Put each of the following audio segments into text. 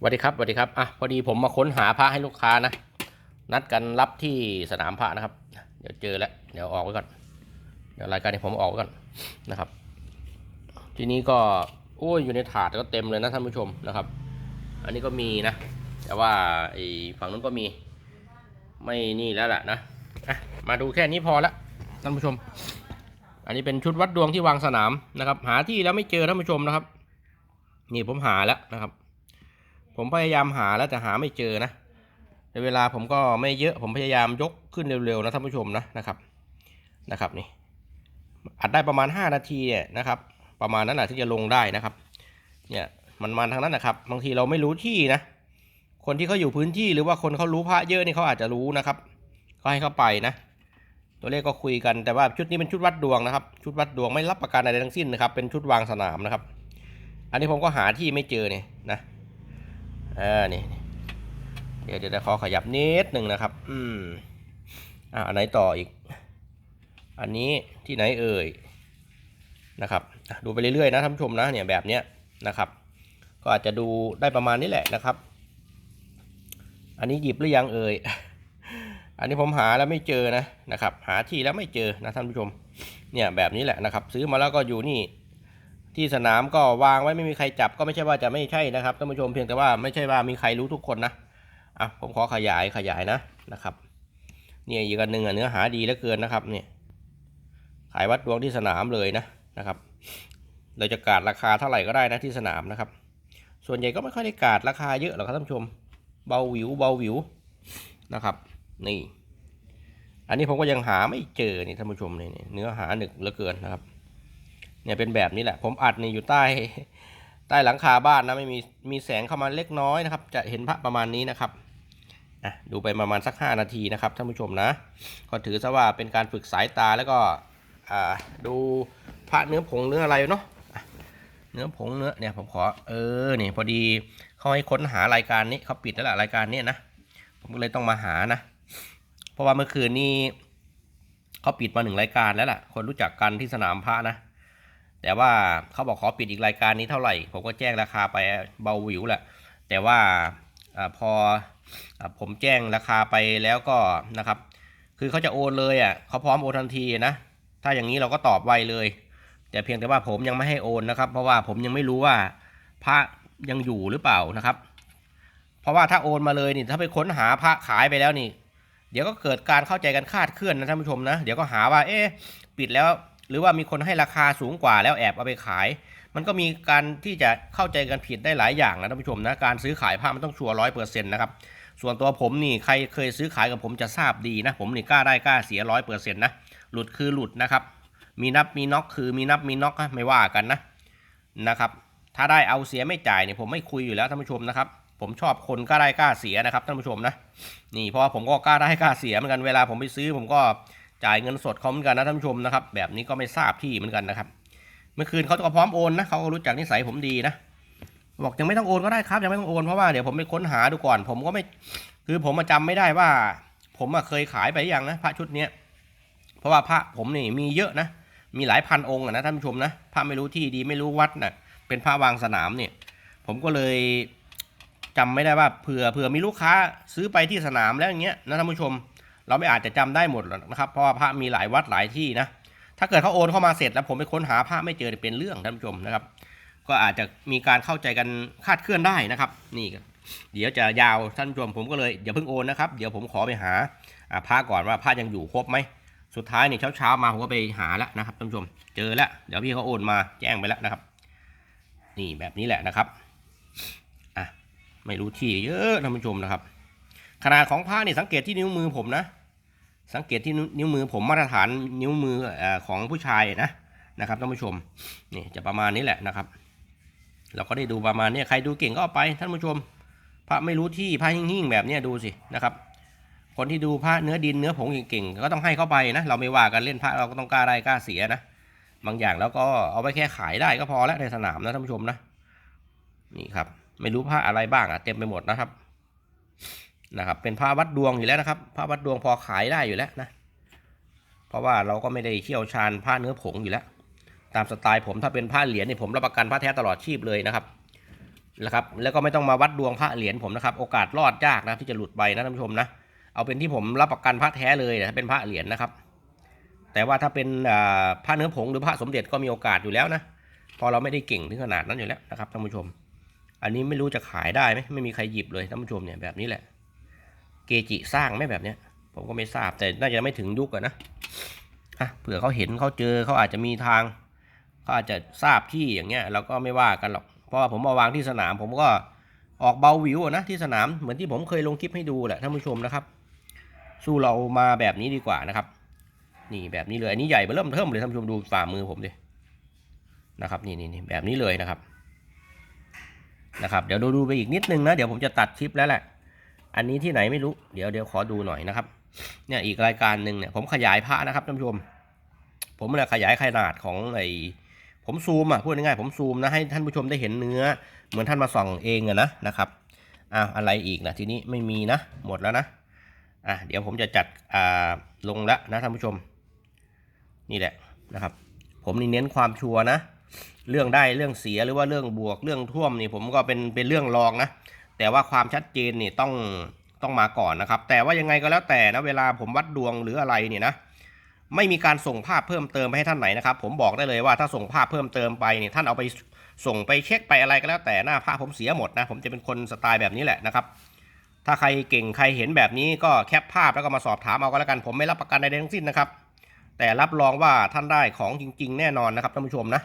สวัสดีครับสวัสดีครับอะพอดีผมมาค้นหาพระให้ลูกค้านะ นัดกันรับที่สนามพระนะครับ เดี๋ยวเจอแล้วเดี๋ยวออกไว้ก่อน เดี๋ยวรายการนี้ผมออกไว้ก่อนนะครับ ทีนี้ก็โอ้ยอยู่ในถาดก็เต็มเลยนะท่านผู้ชมนะครับ อันนี้ก็มีนะ แต่ว่าไอ้ฝั่งนู้นก็มี ไม่นี่แล้วล่ะนะอะมาดูแค่นี้พอละท่านผู้ชม อันนี้เป็นชุดวัดดวงที่วางสนามนะครับ หาที่แล้วไม่เจอท่านผู้ชมนะครับ นี่ผมหาแล้วนะครับ ผมพยายามหาแล้วแต่หาไม่เจอนะในเวลาผมก็ไม่เยอะผมพยายามยกขึ้นเร็วๆนะท่านผู้ชมนะนะครับนะครับนี่อัดได้ประมาณ 5 นาทีเนี่ยนะครับ ประมาณนั้นแหละที่จะลงได้นะครับ เนี่ยมันมาทางนั้นนะครับ บางทีเราไม่รู้ที่นะ คนที่เขาอยู่พื้นที่หรือว่าคนเขารู้พระเยอะนี่เขาอาจจะรู้นะครับก็ให้เขาไปนะ ตัวเลขก็คุยกันแต่ว่าชุดนี้เป็นชุดวัดดวงนะครับ ชุดวัดดวงไม่รับประกันอะไรทั้งสิ้นนะครับ เป็นชุดวางสนามนะครับ อันนี้ผมก็หาที่ไม่เจอเนี่ยนะ อ่านี่เดี๋ยวเดี๋ยวขอขยับนิดหนึ่งนะครับ อืมอ่าอันไหนต่ออีก อันนี้ที่ไหนเอ่ยนะครับ ดูไปเรื่อยๆนะท่านผู้ชมนะเนี่ยแบบเนี้ยนะครับ ก็อาจจะดูได้ประมาณนี้แหละนะครับ อันนี้หยิบหรือยังเอ่ยอันนี้ผมหาแล้วไม่เจอนะนะครับ หาที่แล้วไม่เจอนะท่านผู้ชม เนี่ยแบบนี้แหละนะครับ ซื้อมาแล้วก็อยู่นี่ ที่สนามก็วางไว้ไม่มีใครจับก็ไม่ใช่ว่าจะไม่ใช่นะครับท่านผู้ชมเพียงแต่ว่าไม่ใช่ว่ามีใครรู้ทุกคนนะอะผมขอขยายขยายนะนะครับเนี่ยอีกอันหนึ่งอะเนื้อหาดีเหลือเกินนะครับเนี่ยขายวัดดวงที่สนามเลยนะนะครับ เราจะกาดราคาเท่าไหร่ก็ได้นะที่สนามนะครับ ส่วนใหญ่ก็ไม่ค่อยได้กาดราคาเยอะหรอกครับท่านผู้ชม เบาหวิวเบาหวิวนะครับ นี่ อันนี้ผมก็ยังหาไม่เจอนี่ท่านผู้ชมเนี่นี่เนื้อหาหนึกเหลือเกินนะครับ เนี่ยเป็นแบบนี้แหละ ผมอัดนี่อยู่ใต้ใต้หลังคาบ้านนะไม่มีมีแสงเข้ามาเล็กน้อยนะครับ จะเห็นพระประมาณนี้นะครับอะดูไปประมาณสัก 5 นาทีนะครับท่านผู้ชมนะ ก็ถือซะว่าเป็นการฝึกสายตาแล้วก็อ่าดูพระเนื้อผงเนื้ออะไรเนาะเนื้อผงเนื้อเนี่ยผมขอเออนี่พอดีเขาให้ค้นหารายการนี้เขาปิดแล้วล่ะรายการนี้นะผมก็เลยต้องมาหานะ เพราะว่าเมื่อคืนนี้เขาปิดมาหนึ่งรายการแล้วล่ะ คนรู้จักกันที่สนามพระนะ แต่ว่าเขาบอกขอปิดอีกรายการนี้เท่าไหร่ ผมก็แจ้งราคาไปเบาวิวแหละ แต่ว่าอพออผมแจ้งราคาไปแล้วก็นะครับ คือเขาจะโอนเลยอะเขาพร้อมโอนทันทีนะ ถ้าอย่างนี้เราก็ตอบไวเลย แต่เพียงแต่ว่าผมยังไม่ให้โอนนะครับ เพราะว่าผมยังไม่รู้ว่าพระยังอยู่หรือเปล่านะครับ เพราะว่าถ้าโอนมาเลยนี่ถ้าไปค้นหาพระขายไปแล้วนี่ เดี๋ยวก็เกิดการเข้าใจกันคาดเคลื่อนนะท่านผู้ชมนะ เดี๋ยวก็หาว่า เอ๊ะปิดแล้ว หรือว่ามีคนให้ราคาสูงกว่าแล้วแอบเอาไปขาย มันก็มีการที่จะเข้าใจกันผิดได้หลายอย่างนะท่านผู้ชมนะการซื้อขายผ้ามันต้องชัวร์ร้อยเปอร์เซ็นต์นะครับส่วนตัวผมนี่ใครเคยซื้อขายกับผมจะทราบดีนะ ผมนี่กล้าได้กล้าเสียร้อยเปอร์เซ็นต์นะหลุดคือหลุดนะครับ มีนับมีน็อกคือมีนับมีน็อกไม่ว่ากันนะนะครับ ถ้าได้เอาเสียไม่จ่ายเนี่ยผมไม่คุยอยู่แล้วท่านผู้ชมนะครับผมชอบคนกล้าได้กล้าเสียนะครับท่านผู้ชมนะนี่เพราะผมก็กล้าได้กล้าเสียเหมือนกันเวลาผมไปซื้อผมก็ จ่ายเงินสดเขาเหมือนกันนะท่านผู้ชมนะครับ แบบนี้ก็ไม่ทราบที่เหมือนกันนะครับ เมื่อคืนเขาก็พร้อมโอนนะเขาก็รู้จักนิสัยผมดีนะบอกยังไม่ต้องโอนก็ได้ครับยังไม่ต้องโอนเพราะว่าเดี๋ยวผมไปค้นหาดูก่อน ผมก็ไม่ คือผมมาจำไม่ได้ว่า ผมเคยขายไปอยังนะพระชุดเนี้ยเพราะว่าพระผมนี่มีเยอะนะมีหลายพันองค์นะท่านผู้ชมนะพระไม่รู้ที่ดีไม่รู้วัดนะเป็นพระวางสนามเนี่ย ผมก็เลยจำไม่ได้ว่าเผื่อเผื่อมีลูกค้าซื้อไปที่สนามแล้วอย่างเงี้ยนะท่านผู้ชม เราไม่อาจจะจำได้หมดหรอกนะครับ เพราะว่าพระมีหลายวัดหลายที่นะ ถ้าเกิดเขาโอนเข้ามาเสร็จแล้วผมไปค้นหาพระไม่เจอเป็นเรื่องท่านผู้ชมนะครับ ก็อาจจะมีการเข้าใจกันคาดเคลื่อนได้นะครับ นี่เดี๋ยวจะยาวท่านผู้ชมผมก็เลยอย่าเพิ่งโอนนะครับ เดี๋ยวผมขอไปหาอ่าพระก่อนว่าพระยังอยู่ครบไหม สุดท้ายนี่เช้าเช้าๆมาผมก็ไปหาแล้วนะครับท่านผู้ชม เจอแล้วเดี๋ยวพี่เขาโอนมาแจ้งไปแล้วนะครับ นี่แบบนี้แหละนะครับอะไม่รู้ที่เยอะท่านผู้ชมนะครับ ขนาดของผ้านี่ยสังเกตที่นิ้วมือผมนะ สังเกตที่นิ้วมือผมมาตรฐานนิ้วมือของผู้ชายนะนะครับท่านผู้ชมนี่จะประมาณนี้แหละนะครับ เราก็ได้ดูประมาณนี้ใครดูเก่งก็เอาไปท่านผู้ชม พระไม่รู้ที่พระหิ่งๆแบบนี้ดูสินะครับ คนที่ดูพระเนื้อดินเนื้อผงเก่งๆก็ต้องให้เข้าไปนะเราไม่ว่ากันเล่นพระเราก็ต้องกล้าได้กล้าเสียนะบางอย่างแล้วก็เอาไว้แค่ขายได้ก็พอแล้วในสนามนะท่านผู้ชมนะนี่ครับไม่รู้พระอะไรบ้างอะเต็มไปหมดนะครับ นะครับ เป็นผ้าวัดดวงอยู่แล้วนะครับผ้าวัดดวงพอขายได้อยู่แล้วนะ เพราะว่าเราก็ไม่ได้เชี่ยวชาญผ้าเนื้อผงอยู่แล้ว ตามสไตล์ผมถ้าเป็นผ้าเหรียญนี่ผมรับประกันผ้าแท้ตลอดชีพเลยนะครับนะครับ แล้วก็ไม่ต้องมาวัดดวงพระเหรียญผมนะครับ โอกาสรอดยากนะที่จะหลุดไปนะท่านผู้ชมนะ เอาเป็นที่ผมรับประกันพระแท้เลยนะถ้าเป็นพระเหรียญนะครับ แต่ว่าถ้าเป็นอ่าพระเนื้อผงหรือพระสมเด็จก็มีโอกาสอยู่แล้วนะ พอเราไม่ได้เก่งถึงขนาดนั้นอยู่แล้วนะครับท่านผู้ชม อันนี้ไม่รู้จะขายได้ไหมไม่มีใครหยิบเลยท่านผู้ชมเนี่ยแบบนี้แหละ เกจิสร้างไหมแบบเนี้ย ผมก็ไม่ทราบแต่น่าจะไม่ถึงยุคอะนะฮะเผื่อเขาเห็นเขาเจอเขาอาจจะมีทางเขาอาจจะทราบที่อย่างเงี้ยเราก็ไม่ว่ากันหรอก เพราะว่าผมมาวางที่สนาม ผมก็ออกเบาวิวอะนะที่สนามเหมือนที่ผมเคยลงคลิปให้ดูแหละท่านผู้ชมนะครับ สู้เรามาแบบนี้ดีกว่านะครับ นี่แบบนี้เลยอันนี้ใหญ่เบอเริ่มเทิมเลยท่านผู้ชมดูฝ่ามือผมดินะครับนี่นี่นี่แบบนี้เลยนะครับนะครับ เดี๋ยวดูดูไปอีกนิดนึงนะ เดี๋ยวผมจะตัดคลิปแล้วแหละ อันนี้ที่ไหนไม่รู้ เดี๋ยวเดี๋ยวขอดูหน่อยนะครับ เนี่ยอีกรายการหนึ่งเนี่ยผมขยายพระนะครับท่านผู้ชม ผมเนี่ยขยายขนาดของไอผมซูมอะพูดง่ายๆผมซูมนะให้ท่านผู้ชมได้เห็นเนื้อ เหมือนท่านมาส่องเองอะนะนะครับอะอะไรอีกนะทีนี้ไม่มีนะ หมดแล้วนะอะเดี๋ยวผมจะจัดอ่าลงแล้วนะท่านผู้ชม นี่แหละนะครับ ผมนี่เน้นความชัวนะ เรื่องได้เรื่องเสียหรือว่าเรื่องบวกเรื่องท่วมนี่ผมก็เป็นเป็นเรื่องรองนะ แต่ว่าความชัดเจนนี่ต้องต้องมาก่อนนะครับ แต่ว่ายังไงก็แล้วแต่นะเวลาผมวัดดวงหรืออะไรเนี่ยนะไม่มีการส่งภาพเพิ่มเติมไปให้ท่านไหนนะครับ ผมบอกได้เลยว่าถ้าส่งภาพเพิ่มเติมไปเนี่ยท่านเอาไปส่งไปเช็คไปอะไรก็แล้วแต่หน้าภาพผมเสียหมดนะผมจะเป็นคนสไตล์แบบนี้แหละนะครับ ถ้าใครเก่งใครเห็นแบบนี้ก็แคปภาพแล้วก็มาสอบถามเอาก็แล้วกันผมไม่รับประกันใดๆทั้งสิ้นนะครับ แต่รับรองว่าท่านได้ของจริง ๆ แน่นอนนะครับท่านผู้ชมนะ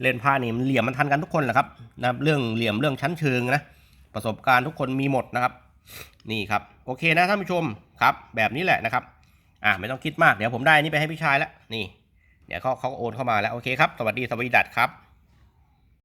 เลนผ้านี่มันเหลี่ยมมันทันกันทุกคนแหละครับนะครับเรื่องเหลี่ยมเรื่องชั้นเชิงนะ ประสบการณ์ทุกคนมีหมดนะครับ นี่ครับโอเคนะท่านผู้ชมครับแบบนี้แหละนะครับอ่าไม่ต้องคิดมากเดี๋ยวผมได้นนี่ไปให้พี่ชายแล้วนี่เดี๋ยวเขาเขาโอนเข้ามาแล้วโอเคครับสวัสดีสวัสดีดัดครับ